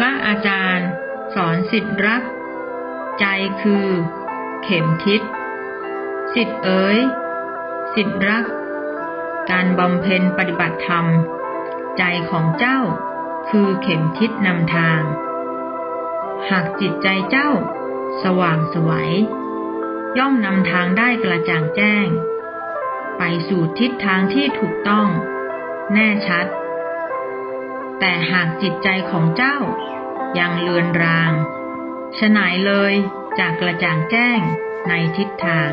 พระอาจารย์ สอนสิทธิ์รัก ใจคือ เข็มทิศ สิทธิ์เอ๋ย สิทธิ์รัก การบำเพ็ญปฏิบัติธรรม ใจของเจ้าคือเข็มทิศนำทาง หากจิตใจเจ้า สว่างไสวัยย่อมนำทางได้กระจ่างแจ้ง ไปสู่ทิศทางที่ถูกต้อง แน่ชัด แต่หากจิตใจของเจ้า ยังเลือนรางฉนายเลยจากกระจ่างแจ้งในทิศทาง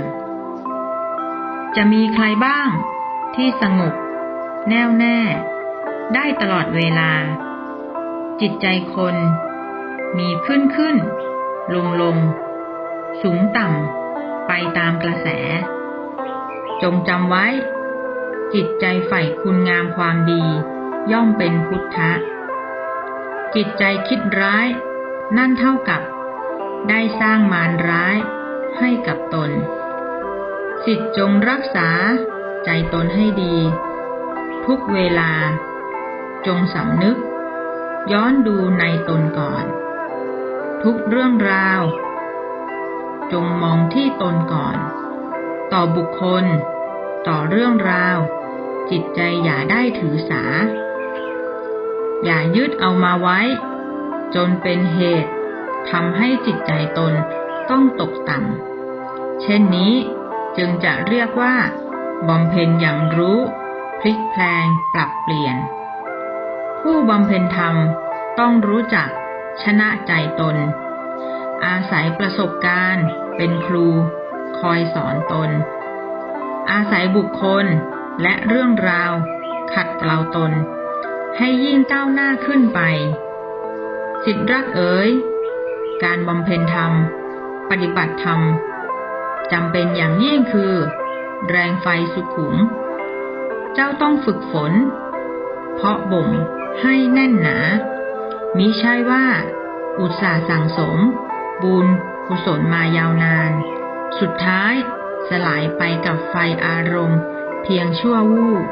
จะมีใครบ้างที่สงบแน่วแน่ ได้ตลอดเวลา จิตใจคน มีขึ้นขึ้น ลงลง สูงต่ำ ไปตามกระแส จงจำไว้ จิตใจใฝ่คุณงามความดี ย่อมเป็นพุทธะ จิตใจคิดร้าย นั่นเท่ากับ ได้สร้างมารร้ายให้กับตน สิทธิจงรักษาใจตนให้ดี ทุกเวลา จงสำนึก ย้อนดูในตนก่อน ทุกเรื่องราว จงมองที่ตนก่อน ต่อบุคคล ต่อเรื่องราวจิตใจอย่าได้ถือสา อย่ายึดเอามาไว้ จนเป็นเหตุทำให้จิตใจตนต้องตกต่ำ เช่นนี้จึงจะเรียกว่าบำเพ็ญอย่างรู้ พลิกแพลงปรับเปลี่ยน ผู้บำเพ็ญธรรมต้องรู้จักชนะใจตน อาศัยประสบการณ์เป็นครู คอยสอนตน อาศัยบุคคลและเรื่องราว ขัดเกลาตน ให้ยิ่งก้าวหน้าขึ้นไป สิทธิรักเอ๋ย การบำเพ็ญธรรม ปฏิบัติธรรมจำเป็นอย่างยิ่งคือ แรงไฟสุขุม เจ้าต้องฝึกฝน เพาะบ่มให้แน่นหนา มิใช่ว่า อุตสาห์สั่งสม บุญกุศลมายาวนาน สุดท้ายสลายไปกับไฟอารมณ์ เพียงชั่ววูบ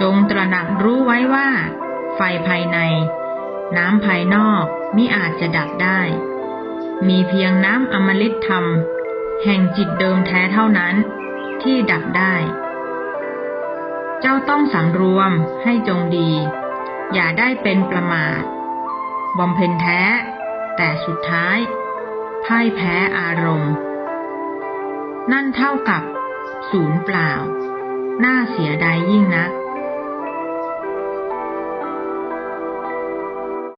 จงตระหนักรู้ไว้ว่า ไฟภายใน น้ำภายนอกมิอาจจะดับได้ มีเพียงน้ำอมฤตธรรม แห่งจิตเดิมแท้เท่านั้น ที่ดับได้ เจ้าต้องสำรวมให้จงดี อย่าได้เป็นประมาทบำเพ็ญแท้ แต่สุดท้ายพ่ายแพ้อารมณ์ นั่นเท่ากับศูนย์เปล่า น่าเสียดายยิ่งนัก